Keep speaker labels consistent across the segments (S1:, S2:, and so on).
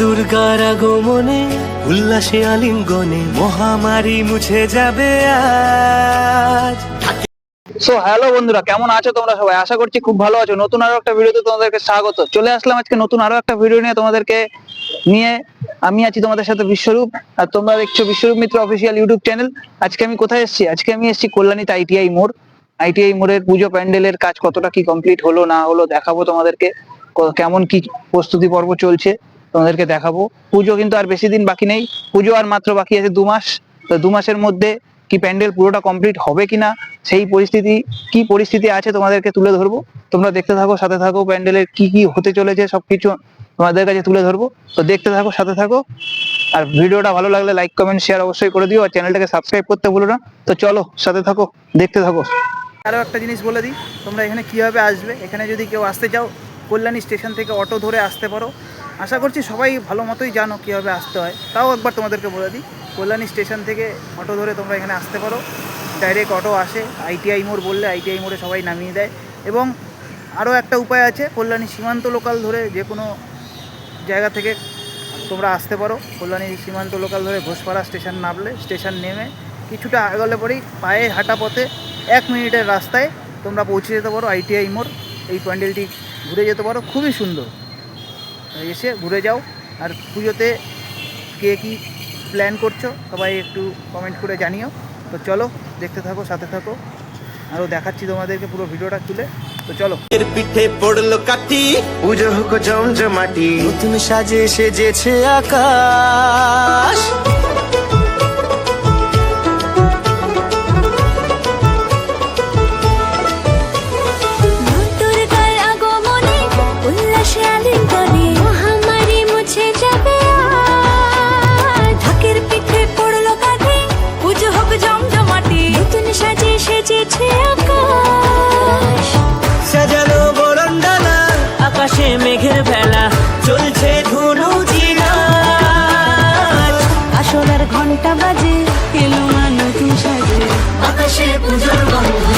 S1: দুর্গার আগমনে, উল্লাসে আলিঙ্গনে মহামারী মুছে যাবে আজ।
S2: সো হ্যালো বন্ধুরা, কেমন আছো তোমরা সবাই? আশা করছি খুব ভালো আছো। নতুন আরও একটা ভিডিওতে তোমাদেরকে স্বাগত। চলে আসলাম আজকে নতুন আরও একটা ভিডিও নিয়ে তোমাদেরকে নিয়ে। আমি আছি তোমাদের সাথে বিশ্বরূপ, আর তোমরা দেখছ Biswarup Mitra official YouTube channel. আজকে আমি কোথায় এসেছি? আজকে আমি এসেছি কল্যাণীতে আইটিআই মোড়। আইটিআই মোড়ের পুজো প্যান্ডেলের কাজ কতটা কি কমপ্লিট হলো না হলো দেখাবো তোমাদেরকে। কেমন কি প্রস্তুতি পর্ব চলছে। তোমাদেরকে দেখাবো। পুজো কিন্তু আর বেশি দিন বাকি নেই। পুজো আর মাত্র বাকি আছে দু মাস। তো দু মাসের মধ্যে কি প্যান্ডেল পুরোটা কমপ্লিট হবে কিনা, সেই পরিস্থিতি, কি পরিস্থিতি আছে তোমাদেরকে তুলে ধরবো। তোমরা দেখতে থাকো, সাথে থাকো, প্যান্ডেলের কি কি হতে চলেছে সবকিছু তোমাদের কাছে তুলে ধরবো। তো দেখতে থাকো, সাথে থাকো। আর ভিডিওটা ভালো লাগলে লাইক, কমেন্ট শেয়ার অবশ্যই করে দিও। আর চ্যানেলটাকে সাবস্ক্রাইব করতে ভুলো না। তো চলো, সাথে থাকো, দেখতে থাকো। আরও একটা জিনিস বলে দিই, তোমরা এখানে কীভাবে আসবে? এখানে যদি কেউ আসতে চাও, কল্যাণী স্টেশন থেকে অটো ধরে আসতে পারো। আশা করছি সবাই ভালো মতোই জানো কীভাবে আসতে হয়। তাও একবার তোমাদেরকে বলে দিই, কল্যাণী স্টেশন থেকে অটো ধরে তোমরা এখানে আসতে পারো। ডাইরেক্ট অটো আসে আইটিআই মোড় বললে আইটিআই মোড়ে সবাই নামিয়ে দেয়। এবং আরও একটা উপায় আছে, কল্যাণী সীমান্ত লোকাল ধরে যে কোনো জায়গা থেকে তোমরা আসতে পারো। কল্যাণী সীমান্ত লোকাল ধরে ঘোষপাড়া স্টেশন নামলে, স্টেশন নেমে কিছুটা আগলে পরেই পায়ে হাঁটা পথে এক মিনিটের রাস্তায় তোমরা পৌঁছে যেতে পারো। আইটিআই মোড়, এই প্যান্ডেলটি ঘুরে যেতে পারো। খুবই সুন্দর। এসে ঘুরে যাও। আর পুজোতে কে কী প্ল্যান করছ সবাই একটু কমেন্ট করে জানিও। তো চলো দেখতে থাকো সাথে থাকো। আরও দেখাচ্ছি তোমাদেরকে পুরো ভিডিওটা তুলে। তো চলো।
S1: এর পিঠে পড়ল কাটি পুজো হোক জমজমাটি। নতুন সাজে সেজেছে আকাশ। চলছে ধুনু
S3: আসলার ঘণ্টা বাজে এলো মানুষ সাজে আকাশে পুজোর গন্ধ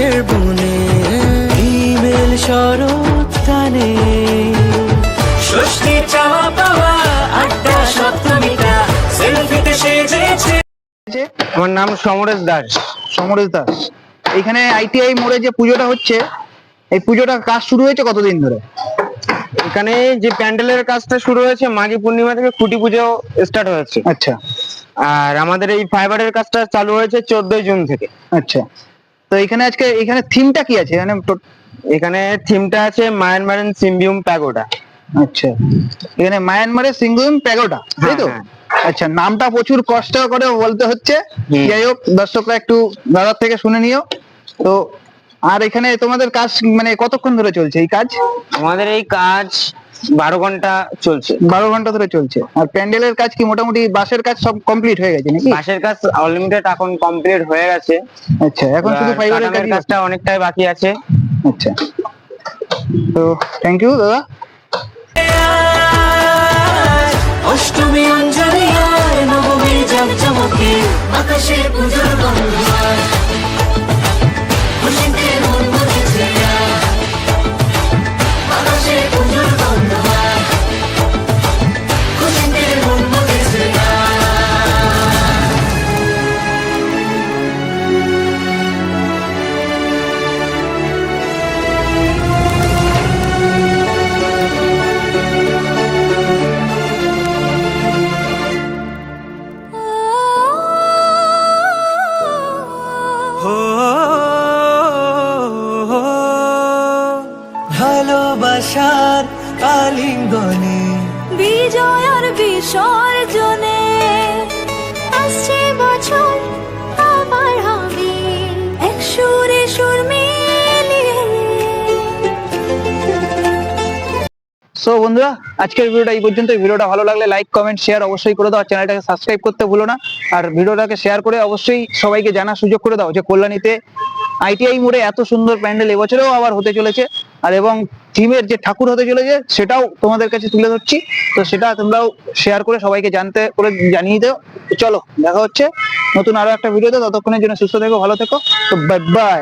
S1: কাশের বনে হিমেল শরৎ ষষ্ঠী চাওয়া পাওয়া আড্ডা সপ্তমীটা সেলফিতে সেজেছে।
S2: আমার নাম সমরেশ দাস। সমরেশ দাস। এখানে আইটিআই মোড়ে যে পুজোটা হচ্ছে এই পুজোটা কাজ শুরু হয়েছে কতদিন ধরে?
S4: এখানে যে প্যান্ডেলের কাজটা শুরু হয়েছে মাঘী পূর্ণিমা থেকে খুঁটি পুজো স্টার্ট হয়েছে।
S2: আচ্ছা।
S4: আর আমাদের এই ফাইবারের কাজটা চালু হয়েছে চোদ্দই জুন থেকে।
S2: আচ্ছা। তো এখানে আজকে এখানে থিমটা কি আছে? এখানে
S4: এখানে থিমটা আছে মায়ানমারেন সিম্বিউম প্যাগোডা
S2: আচ্ছা। এখানে মায়ানমারের সিঙ্গুম প্যাগোডা তাই তো?
S4: হ্যাঁ,
S2: আচ্ছা নামটা প্রচুর কষ্ট করে বলতে হচ্ছে। যাই হোক দর্শকরা একটু দাদার থেকে শুনে নিও। তো আর এখানে তোমাদের কাজ মানে কতক্ষণ ধরে চলছে এই কাজ?
S4: আমাদের এই কাজ বারো ঘণ্টা চলছে।
S2: বারো ঘণ্টা ধরে চলছে। আর প্যান্ডেলের কাজ কি মোটামুটি বাসের কাজ সব কমপ্লিট হয়ে গেছে নাকি?
S4: বাসের কাজ অনলিমিটেড এখন কমপ্লিট হয়ে গেছে।
S2: আচ্ছা এখন শুধু ফাইবারের
S4: কাজটা অনেকটাই বাকি আছে।
S2: আচ্ছা। তো থ্যাংক ইউ দাদা।
S1: অষ্টমী অঞ্জলি আর নবমী জমজমকে
S3: আকাশে ভালোবাসার কালিঙ্গনে। বিজয়ার বিসর্জনে আসছে বছর আবার হবে। এক সুরে সুর
S2: সো বন্ধুরা আজকের ভিডিওটা এই পর্যন্ত ভিডিওটা ভালো লাগলে লাইক কমেন্ট শেয়ার অবশ্যই করে দাও। চ্যানেলটাকে সাবস্ক্রাইব করতে ভুলো না। আর ভিডিওটাকে শেয়ার করে অবশ্যই সবাইকে জানার সুযোগ করে দাও যে কল্যাণীতে আইটিআই মোড়ে এত সুন্দর প্যান্ডেল এবছরেও আবার হতে চলেছে। আর এবং থিমের যে ঠাকুর হতে চলেছে, সেটাও তোমাদের কাছে তুলে ধরছি। তো সেটা তোমরাও শেয়ার করে সবাইকে জানতে, করে জানিয়ে দাও। চলো, দেখা হচ্ছে নতুন আরও একটা ভিডিওতে ততক্ষণের জন্য সুস্থ থেকো, ভালো থেকো। তো বাই বাই